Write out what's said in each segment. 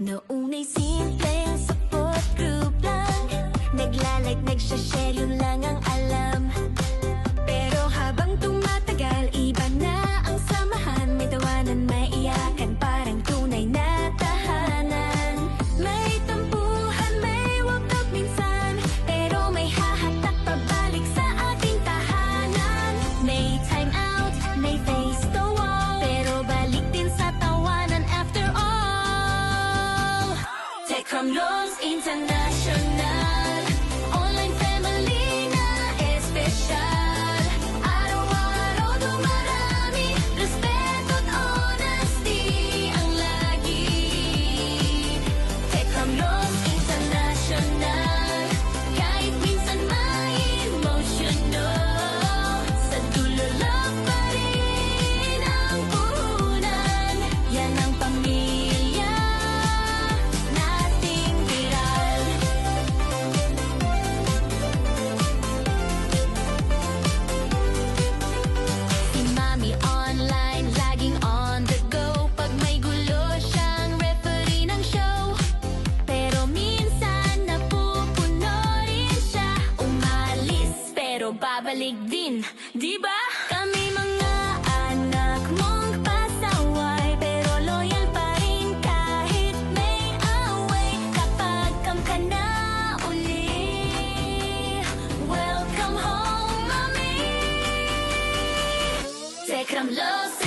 Noong ay simple support group lang Naglalag, nagsashare, yun lang ang babalik din, di ba? Kami mga anak mong pasaway Pero loyal pa rin kahit may away Kapag kam ka na uli Welcome home, mami Tekram Los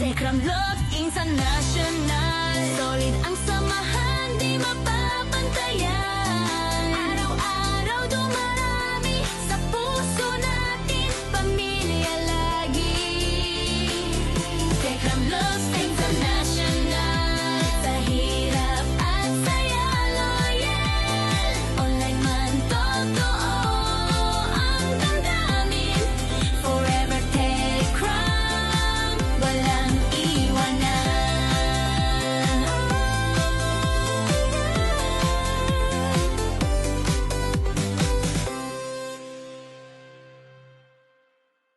Tekram Love International. Solid ang samahan, di mapag